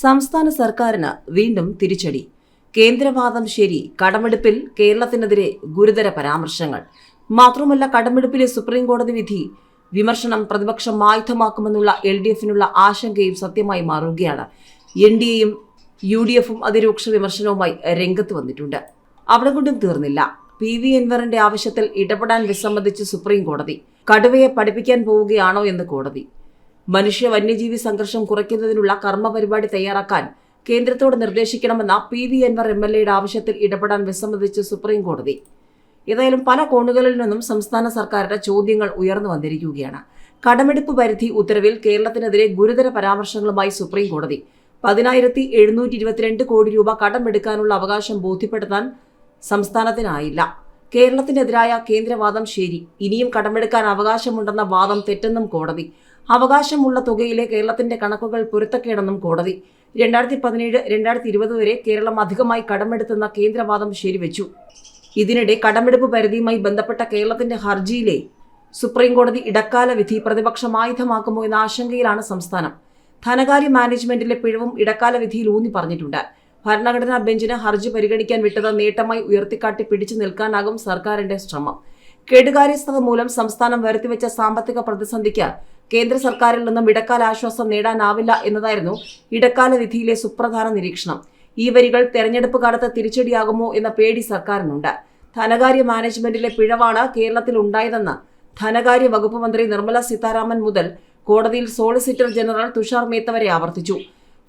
സംസ്ഥാന സർക്കാരിന് വീണ്ടും തിരിച്ചടി. കേന്ദ്രവാദം ശരി കടമെടുപ്പിൽ കേരളത്തിനെതിരെ ഗുരുതര പരാമർശങ്ങൾ. മാത്രമല്ല കടമെടുപ്പിലെ സുപ്രീം കോടതി വിധി വിമർശനം പ്രതിപക്ഷം ആയുധമാക്കുമെന്നുള്ള എൽ ഡി എഫിനുള്ള ആശങ്കയും സത്യമായി മാറുകയാണ്. എൻ ഡി എയും യു ഡി എഫും അതിരൂക്ഷ വിമർശനവുമായി രംഗത്ത് വന്നിട്ടുണ്ട്. അവിടെ കൊണ്ടും തീർന്നില്ല. പി വി എൻവറിന്റെ ആവശ്യത്തിൽ ഇടപെടാൻ വിസമ്മതിച്ച് സുപ്രീം കോടതി കടുവയെ പഠിപ്പിക്കാൻ പോവുകയാണോ എന്ന് കോടതി. മനുഷ്യ വന്യജീവി സംഘർഷം കുറയ്ക്കുന്നതിനുള്ള കർമ്മ പരിപാടി തയ്യാറാക്കാൻ കേന്ദ്രത്തോട് നിർദ്ദേശിക്കണമെന്ന P V Anvar M L എയുടെ ആവശ്യത്തിൽ ഇടപെടാൻ വിസമ്മതിച്ച് സുപ്രീം കോടതി ഏതായാലും പല കോണുകളിൽ നിന്നും സംസ്ഥാന സർക്കാരിന്റെ ചോദ്യങ്ങൾ ഉയർന്നു വന്നിരിക്കുകയാണ്. കടമെടുപ്പ് പരിധി ഉത്തരവിൽ കേരളത്തിനെതിരെ ഗുരുതര പരാമർശങ്ങളുമായി സുപ്രീം കോടതി പതിനായിരത്തി എഴുന്നൂറ്റി ഇരുപത്തിരണ്ട് കോടി രൂപ കടമെടുക്കാനുള്ള അവകാശം ബോധ്യപ്പെടുത്താൻ സംസ്ഥാനത്തിനായില്ല. കേരളത്തിനെതിരായ കേന്ദ്രവാദം ശരി ഇനിയും കടമെടുക്കാൻ അവകാശമുണ്ടെന്ന വാദം തെറ്റെന്നും കോടതി. അവകാശമുള്ള തുകയിലെ കേരളത്തിന്റെ കണക്കുകൾ പൊരുത്തക്കേടെന്നും കോടതി. രണ്ടായിരത്തി പതിനേഴ് രണ്ടായിരത്തി ഇരുപത് വരെ കേരളം അധികമായി കടമെടുത്തെന്ന കേന്ദ്രവാദം ശരിവെച്ചു. ഇതിനിടെ കടമെടുപ്പ് പരിധിയുമായി ബന്ധപ്പെട്ട കേരളത്തിന്റെ ഹർജിയിലെ സുപ്രീംകോടതി ഇടക്കാല വിധി പ്രതിപക്ഷം ആയുധമാക്കുമോ എന്ന ആശങ്കയിലാണ് സംസ്ഥാനം. ധനകാര്യ മാനേജ്മെന്റിലെ പിഴവും ഇടക്കാല വിധിയിൽ ഊന്നി പറഞ്ഞിട്ടുണ്ട്. ഭരണഘടനാ ബെഞ്ചിന് ഹർജി പരിഗണിക്കാൻ വിട്ടത് നേട്ടമായി ഉയർത്തിക്കാട്ടി പിടിച്ചു നിൽക്കാനാകും സർക്കാരിന്റെ ശ്രമം. കേടുകാര്യസ്ഥത മൂലം സംസ്ഥാനം വരുത്തിവെച്ച സാമ്പത്തിക പ്രതിസന്ധിക്ക് കേന്ദ്ര സർക്കാരിൽ നിന്നും ഇടക്കാല ആശ്വാസം നേടാനാവില്ല എന്നതായിരുന്നു ഇടക്കാല വിധിയിലെ സുപ്രധാന നിരീക്ഷണം. ഈ വരികൾ തെരഞ്ഞെടുപ്പ് കാലത്ത് തിരിച്ചടിയാകുമോ എന്ന പേടി സർക്കാരിനുണ്ട്. ധനകാര്യ മാനേജ്മെന്റിലെ പിഴവാണ് കേരളത്തിൽ ഉണ്ടായതെന്ന് ധനകാര്യ വകുപ്പ് മന്ത്രി നിർമ്മല സീതാരാമൻ മുതൽ കോടതിയിൽ സോളിസിറ്റർ ജനറൽ തുഷാർ മേത്ത വരെ ആവർത്തിച്ചു.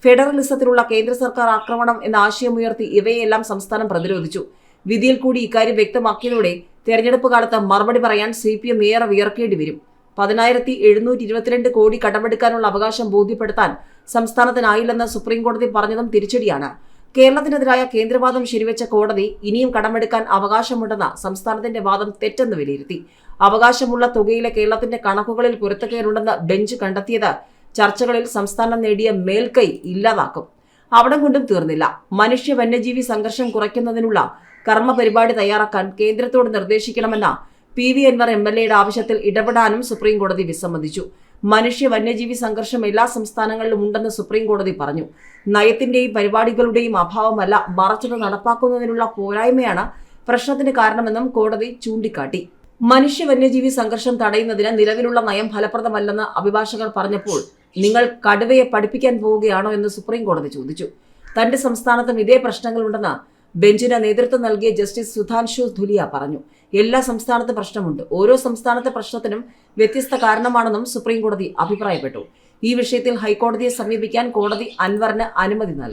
ഫെഡറലിസത്തിലുള്ള കേന്ദ്ര സർക്കാർ ആക്രമണം എന്ന ആശയമുയർത്തി ഇവയെല്ലാം സംസ്ഥാനം പ്രതിരോധിച്ചു. വിധിയിൽ കൂടി ഇക്കാര്യം വ്യക്തമാക്കിയതോടെ തെരഞ്ഞെടുപ്പ് കാലത്ത് മറുപടി പറയാൻ സി പി എം ഏറെ വിയർക്കേണ്ടി വരും. പതിനായിരത്തി എഴുന്നൂറ്റി ഇരുപത്തിരണ്ട് കോടി കടമെടുക്കാനുള്ള അവകാശം ബോധ്യപ്പെടുത്താൻ സംസ്ഥാനത്തിനായില്ലെന്ന് സുപ്രീംകോടതി പറഞ്ഞതും തിരിച്ചടിയാണ്. കേരളത്തിനെതിരായ കേന്ദ്രവാദം ശരിവെച്ച കോടതി ഇനിയും കടമെടുക്കാൻ അവകാശമുണ്ടെന്ന സംസ്ഥാനത്തിന്റെ വാദം തെറ്റെന്ന് വിലയിരുത്തി. അവകാശമുള്ള തുകയിലെ കേരളത്തിന്റെ കണക്കുകളിൽ പൊരുത്തക്കേടുണ്ടെന്ന് ബെഞ്ച് കണ്ടെത്തിയത് ചർച്ചകളിൽ സംസ്ഥാനം നേടിയ മേൽക്കൈ ഇല്ലാതാക്കും. അവിടം കൊണ്ടും തീർന്നില്ല. മനുഷ്യ വന്യജീവി സംഘർഷം കുറയ്ക്കുന്നതിനുള്ള കർമ്മ പരിപാടി തയ്യാറാക്കാൻ കേന്ദ്രത്തോട് നിർദ്ദേശിക്കണമെന്ന P V Anvar M L എയുടെ ആവശ്യത്തിൽ ഇടപെടാനും സുപ്രീം കോടതി വിസമ്മതിച്ചു. മനുഷ്യ വന്യജീവി സംഘർഷം എല്ലാ സംസ്ഥാനങ്ങളിലും ഉണ്ടെന്ന് സുപ്രീം കോടതി പറഞ്ഞു. നയത്തിന്റെയും പരിപാടികളുടെയും അഭാവമല്ല മറച്ചത് നടപ്പാക്കുന്നതിനുള്ള പോരായ്മയാണ് പ്രശ്നത്തിന് കാരണമെന്നും കോടതി ചൂണ്ടിക്കാട്ടി. മനുഷ്യ വന്യജീവി സംഘർഷം തടയുന്നതിന് നിലവിലുള്ള നയം ഫലപ്രദമല്ലെന്ന് അഭിഭാഷകർ പറഞ്ഞപ്പോൾ നിങ്ങൾ കടുവയെ പഠിപ്പിക്കാൻ പോവുകയാണോ? എന്ന് സുപ്രീം കോടതി ചോദിച്ചു. തന്റെ സംസ്ഥാനത്തും ഇതേ പ്രശ്നങ്ങളുണ്ടെന്ന് ബെഞ്ചിന് നേതൃത്വം നൽകിയ ജസ്റ്റിസ് സുധാൻഷു ധുലിയ പറഞ്ഞു എല്ലാ സംസ്ഥാനത്ത് പ്രശ്നമുണ്ട്. ഓരോ സംസ്ഥാനത്തെ പ്രശ്നത്തിനും വ്യത്യസ്ത കാരണമാണെന്നും സുപ്രീം കോടതി അഭിപ്രായപ്പെട്ടു. ഈ വിഷയത്തിൽ ഹൈക്കോടതിയെ സമീപിക്കാൻ കോടതി അൻവറിന് അനുമതി നൽകി.